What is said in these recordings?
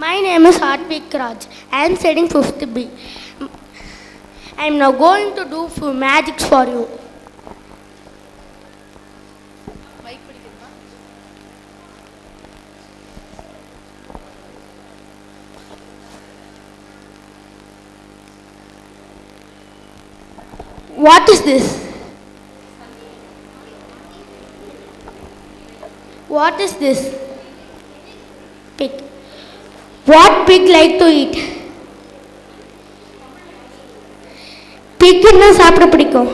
My name is Hartvik Raj. I am studying 5th B. I am now going to do few magics for you. What is this? What is this? What What pig like to eat? Pig என்ன சாப்பிட பிடிக்கும்.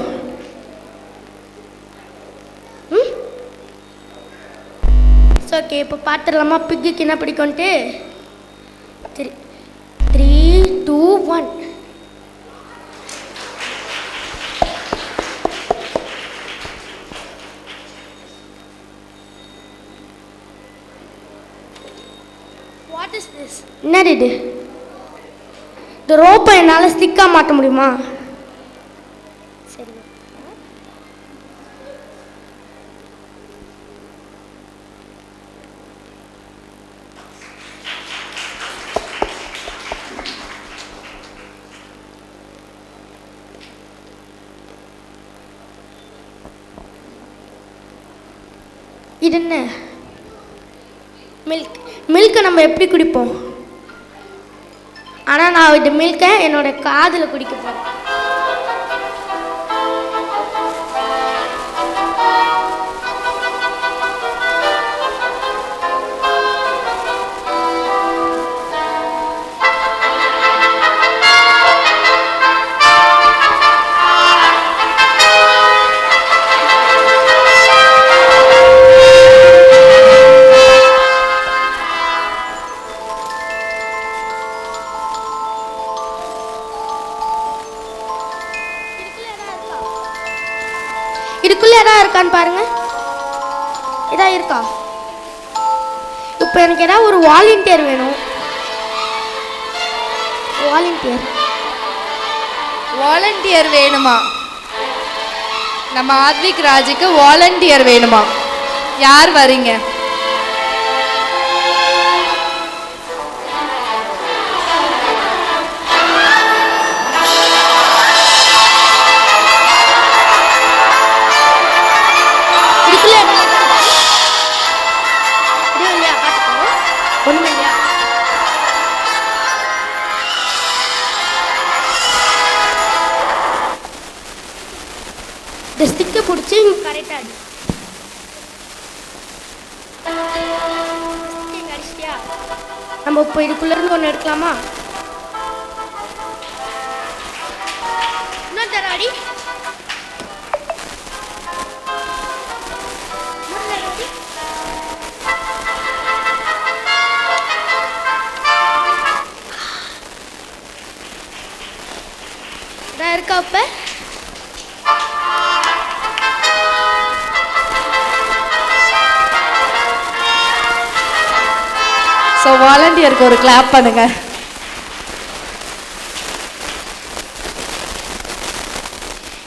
Okay இப்போ பார்த்துடலாமா பிக்குக்கு என்ன பிடிக்கும்ட்டு? Three three two one என்ன இது? இந்த ரோப்பை என்னால் ஸ்டிக்காக மாட்ட முடியுமா? சரி. இது என்ன? மில்க் மில்க்கை நம்ம எப்படி குடிப்போம்? ஆனால் நான் இந்த மில்க்கை என்னோட காதில் குடிக்க போகிறேன் இதுக்குள்ளே எதாவது இருக்கான்னு பாருங்க. இதா இருக்கா? இப்போ எனக்கு ஏதாவது ஒரு வாலண்டியர் வேணும். வாலண்டியர் வாலண்டியர் வேணுமா? நம்ம ஆத்விக் ராஜுக்கு வாலண்டியர் வேணுமா? யார் வரீங்க? பிடிச்சி கரெக்டாக அடி அடிச்சிட்டியா? நம்ம இப்போ இதுக்குள்ள இருந்து ஒன்று எடுக்கலாமா? இன்னொரு தர அடி. இன்னொரு இருக்கா இப்போ ஸோ வாலண்டியருக்கு ஒரு கிளாப் பண்ணுங்க.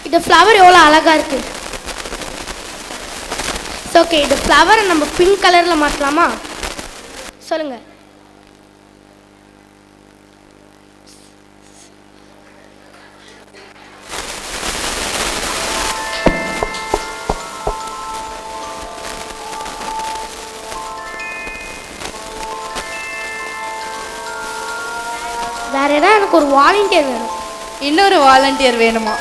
இந்த ஃப்ளவர் எவ்வளோ அழகா இருக்கு? ஓகே இந்த ஃப்ளவரை நம்ம பிங்க் கலரில் மாற்றலாமா சொல்லுங்க. வேற ஏதாவது எனக்கு ஒரு வாலண்டியர் வேணும். இன்னொரு வாலண்டியர் வேணுமா?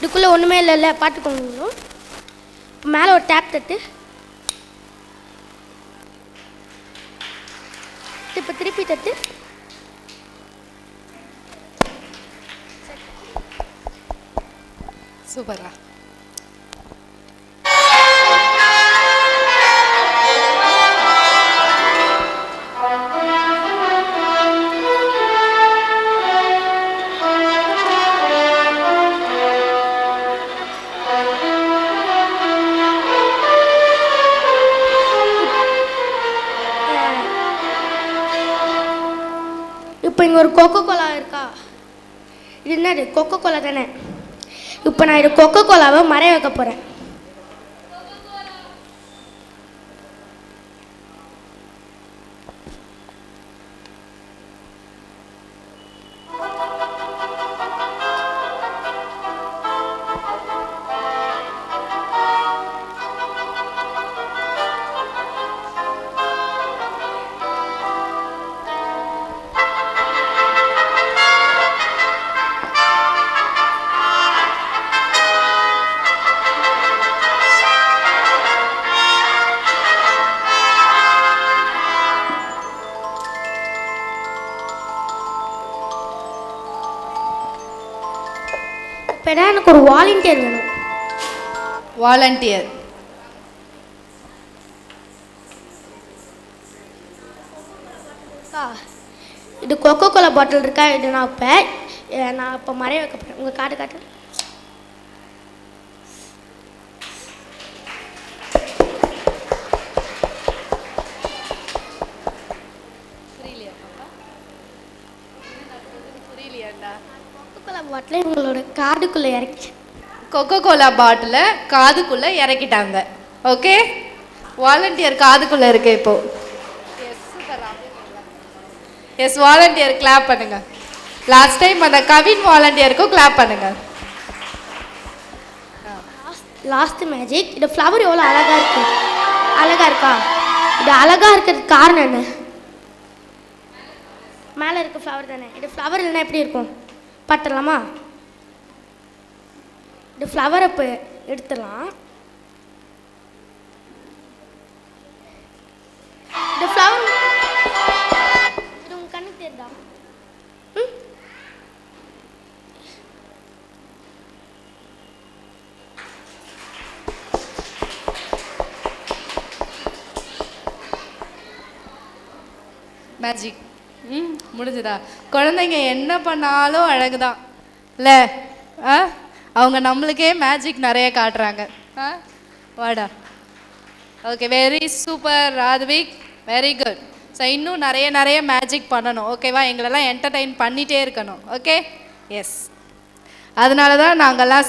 இதுக்குள்ளே ஒன்றுமே இல்லைல்ல. பார்த்துக்கோங்க இப்போ மேலே ஒரு டேப் தட்டு. தட்டு இப்போ திருப்பி தட்டு. சூப்பரா ஒரு கொக்கோ கோலா இருக்கா? இது என்னது? கொக்கோ கோலா தானே. இப்போ நான் இது கொக்கோ கோலாவை மறைய வைக்க போகிறேன் என்ன எனக்கு ஒரு வாலண்டியர் வேணும். வாலண்டியர் இது கொக்கோ கோலா பாட்டில் இருக்கா? இது நான் இப்போ நான் இப்போ மறைய வைக்க போகிறேன் உங்கள் காட்டு காட்டு. பாட்டிலை உங்களோட காடுக்குள்ளே இறக்கி கொக்கோ கோலா பாட்டில காதுக்குள்ள இறக்கிட்டாங்க. ஓகே வாலண்டியர் காதுக்குள்ள இருக்கு இப்போ. எஸ் வாலண்டியர் கிளாப் பண்ணுங்க. லாஸ்ட் டைம் அந்த கவின் வாலண்டியருக்கும் கிளாப் பண்ணுங்க. லாஸ்ட் மேஜிக் இது ஃப்ளவர் எவ்வளோ அழகாக இருக்கு? அழகாக இருக்கா? இது அழகாக இருக்கிறதுக்கு காரணம் என்ன? மேலே இருக்க ஃப்ளவர் தானே. இது ஃப்ளவர் இல்லைன்னா எப்படி இருக்கும்? பட்டலாமா? இந்த ஃப்ளவர் இப்போ எடுத்துடலாம். இந்த ஃப்ளவர் இது உங்கள் கண்ணுக்கு தெரியுதா? ம்? மேஜிக் ம் முடிஞ்சுதா. குழந்தைங்க என்ன பண்ணாலும் அழகு தான் இல்லை ஆ அவங்க நம்மளுக்கே மேஜிக் நிறைய காட்டுறாங்க. ஆ வாடா. Okay very super Rathvik very good so இன்னும் நிறைய நிறைய மேஜிக் பண்ணணும். ஓகேவா எங்களெல்லாம் என்டர்டெயின் பண்ணிகிட்டே இருக்கணும். ஓகே எஸ் அதனால தான் நாங்கள்லாம்